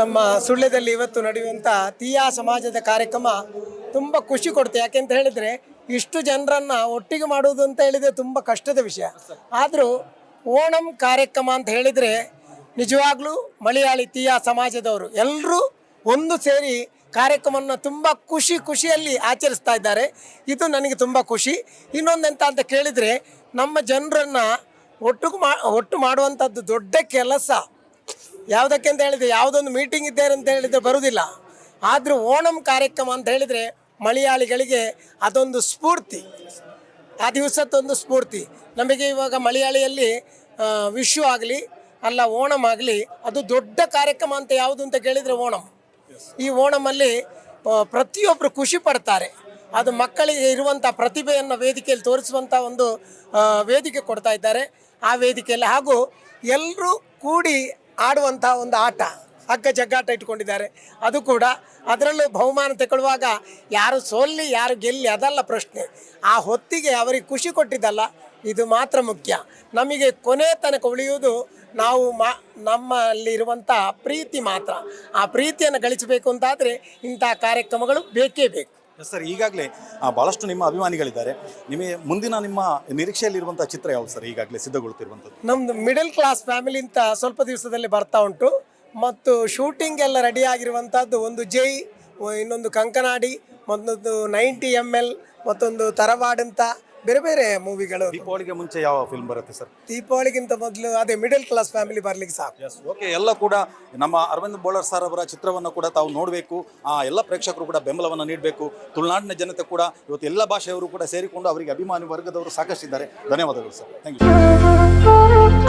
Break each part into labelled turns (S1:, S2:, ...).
S1: ನಮ್ಮ ಸುಳ್ಳ್ಯದಲ್ಲಿ ಇವತ್ತು ನಡೆಯುವಂಥ ತೀಯಾ ಸಮಾಜದ ಕಾರ್ಯಕ್ರಮ ತುಂಬ ಖುಷಿ ಕೊಡುತ್ತೆ. ಯಾಕೆಂತ ಹೇಳಿದರೆ ಇಷ್ಟು ಜನರನ್ನು ಒಟ್ಟಿಗೆ ಮಾಡುವುದು ಅಂತ ಹೇಳಿದರೆ ತುಂಬ ಕಷ್ಟದ ವಿಷಯ. ಆದರೂ ಓಣಂ ಕಾರ್ಯಕ್ರಮ ಅಂತ ಹೇಳಿದರೆ ನಿಜವಾಗ್ಲೂ ಮಲಯಾಳಿ ತೀಯಾ ಸಮಾಜದವರು ಎಲ್ಲರೂ ಒಂದು ಸೇರಿ ಕಾರ್ಯಕ್ರಮವನ್ನು ತುಂಬ ಖುಷಿ ಖುಷಿಯಲ್ಲಿ ಆಚರಿಸ್ತಾ ಇದ್ದಾರೆ. ಇದು ನನಗೆ ತುಂಬ ಖುಷಿ. ಇನ್ನೊಂದೆಂತ ಅಂತ ಕೇಳಿದರೆ ನಮ್ಮ ಜನರನ್ನು ಒಟ್ಟು ಮಾ, ಒಟ್ಟು ಮಾಡುವಂಥದ್ದು ದೊಡ್ಡ ಕೆಲಸ ಯಾವುದಕ್ಕೆ ಅಂತ ಹೇಳಿದ್ರೆ, ಯಾವುದೊಂದು ಮೀಟಿಂಗ್ ಇದ್ದಾರೆ ಅಂತ ಹೇಳಿದರೆ ಬರುವುದಿಲ್ಲ ಆದರೂ ಓಣಂ ಕಾರ್ಯಕ್ರಮ ಅಂತ ಹೇಳಿದರೆ ಮಲಯಾಳಿಗಳಿಗೆ ಅದೊಂದು ಸ್ಫೂರ್ತಿ. ಆ ದಿವಸದ್ದೊಂದು ಸ್ಫೂರ್ತಿ. ನಮಗೆ ಇವಾಗ ಮಲಯಾಳಿಯಲ್ಲಿ ವಿಶು ಆಗಲಿ, ಅಲ್ಲ ಓಣಂ ಆಗಲಿ, ಅದು ದೊಡ್ಡ ಕಾರ್ಯಕ್ರಮ ಅಂತ ಯಾವುದು ಅಂತ ಕೇಳಿದರೆ ಓಣಂ. ಈ ಓಣಮಲ್ಲಿ ಪ್ರತಿಯೊಬ್ಬರು ಖುಷಿ ಪಡ್ತಾರೆ. ಅದು ಮಕ್ಕಳಿಗೆ ಇರುವಂಥ ಪ್ರತಿಭೆಯನ್ನು ವೇದಿಕೆಯಲ್ಲಿ ತೋರಿಸುವಂಥ ಒಂದು ವೇದಿಕೆ ಕೊಡ್ತಾ ಇದ್ದಾರೆ. ಆ ವೇದಿಕೆಯಲ್ಲಿ ಹಾಗೂ ಎಲ್ಲರೂ ಕೂಡಿ ಆಡುವಂಥ ಒಂದು ಆಟ, ಹಗ್ಗ ಜಗ್ಗಾಟ ಇಟ್ಕೊಂಡಿದ್ದಾರೆ. ಅದು ಕೂಡ ಅದರಲ್ಲೂ ಬಹುಮಾನ ತಗೊಳ್ಳುವಾಗ ಯಾರು ಸೋಲ್ಲಿ, ಯಾರು ಗೆಲ್ಲಿ, ಅದಲ್ಲ ಪ್ರಶ್ನೆ. ಆ ಹೊತ್ತಿಗೆ ಅವರಿಗೆ ಖುಷಿ ಕೊಟ್ಟಿದ್ದಲ್ಲ, ಇದು ಮಾತ್ರ ಮುಖ್ಯ. ನಮಗೆ ಕೊನೆ ತನಕ ಉಳಿಯುವುದು ನಾವು ಮಾ, ನಮ್ಮಲ್ಲಿರುವಂಥ ಪ್ರೀತಿ ಮಾತ್ರ. ಆ ಪ್ರೀತಿಯನ್ನು ಗಳಿಸಬೇಕು ಅಂತಾದರೆ ಇಂಥ ಕಾರ್ಯಕ್ರಮಗಳು ಬೇಕೇ ಬೇಕು.
S2: ಸರ್ ಈಗಾಗಲೇ ಭಾಳಷ್ಟು ನಿಮ್ಮ ಅಭಿಮಾನಿಗಳಿದ್ದಾರೆ. ನಿಮಗೆ ಮುಂದಿನ ನಿಮ್ಮ ನಿರೀಕ್ಷೆಯಲ್ಲಿರುವಂಥ ಚಿತ್ರ ಯಾವುದು ಸರ್ ಈಗಾಗಲೇ ಸಿದ್ಧಗೊಳ್ತಿರುವಂಥದ್ದು
S1: ನಮ್ದು ಮಿಡಲ್ ಕ್ಲಾಸ್ ಫ್ಯಾಮಿಲಿ ಅಂತ ಸ್ವಲ್ಪ ದಿವಸದಲ್ಲಿ ಬರ್ತಾ ಉಂಟು. ಮತ್ತು ಶೂಟಿಂಗ್ ಎಲ್ಲ ರೆಡಿ ಆಗಿರುವಂಥದ್ದು ಒಂದು ಜೈ ಇನ್ನೊಂದು ಕಂಕನಾಡಿ, ಮತ್ತೊಂದು ನೈಂಟಿ ಎಂ ಎಲ್ ಮತ್ತೊಂದು ತರವಾಡ್ ಅಂತ. ಬೇರೆ ಬೇರೆ ಮೂವಿಗಳು.
S2: ದೀಪಾವಳಿಗೆ ಮುಂಚೆ ಯಾವ ಫಿಲ್ಮ್ ಬರುತ್ತೆ ಸರ್?
S1: ದೀಪಾವಳಿಗಿಂತ ಮೊದಲು ಅದೇ ಮಿಡಲ್ ಕ್ಲಾಸ್ ಫ್ಯಾಮಿಲಿ ಬರ್ಲಿಕ್ಕೆ ಸಾಕು.
S2: ಓಕೆ ಎಲ್ಲ ಕೂಡ ನಮ್ಮ ಅರವಿಂದ್ ಬೋಳರ್ ಸರ್ ಅವರ ಚಿತ್ರವನ್ನು ಕೂಡ ತಾವು ನೋಡಬೇಕು. ಆ ಎಲ್ಲ ಪ್ರೇಕ್ಷಕರು ಕೂಡ ಬೆಂಬಲವನ್ನು ನೀಡಬೇಕು. ತುಳುನಾಡಿನ ಜನತೆ ಕೂಡ ಇವತ್ತು ಎಲ್ಲ ಭಾಷೆಯವರು ಕೂಡ ಸೇರಿಕೊಂಡು ಅವರಿಗೆ ಅಭಿಮಾನಿ ವರ್ಗದವರು ಸಾಕಷ್ಟಿದ್ದಾರೆ. ಧನ್ಯವಾದಗಳು ಸರ್ ಥ್ಯಾಂಕ್ ಯು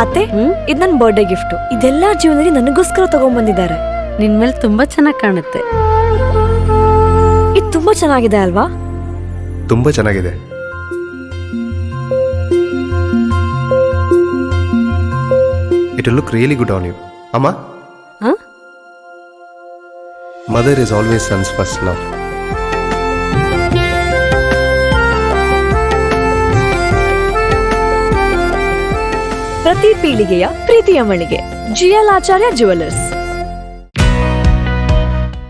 S3: ಅತ್ತೆ ಇದು ನನ್ನ ಬರ್ಡೇ ಗಿಫ್ಟ್ ಇದೆಲ್ಲ ಜೀವನದಲ್ಲಿ ನನಗೋಸ್ಕರ ತಗೊಂಡ್ಬಂದಿದ್ದಾರೆ
S4: ನಿನ್ ಮೇಲೆ ತುಂಬಾ ಚೆನ್ನಾಗಿ ಕಾಣುತ್ತೆ.
S3: ಇದು ತುಂಬಾ ಚೆನ್ನಾಗಿದೆ ಅಲ್ವಾ?
S5: ತುಂಬಾ ಚೆನ್ನಾಗಿದೆ. It look really good on you ಅಮ್ಮ
S4: ಹ?
S5: Mother is always sons first love
S3: ಪ್ರತಿ ಪೀಳಿಗೆಯ ಪ್ರೀತಿಯ ಮಳಿಗೆ. GL Acharya jewellers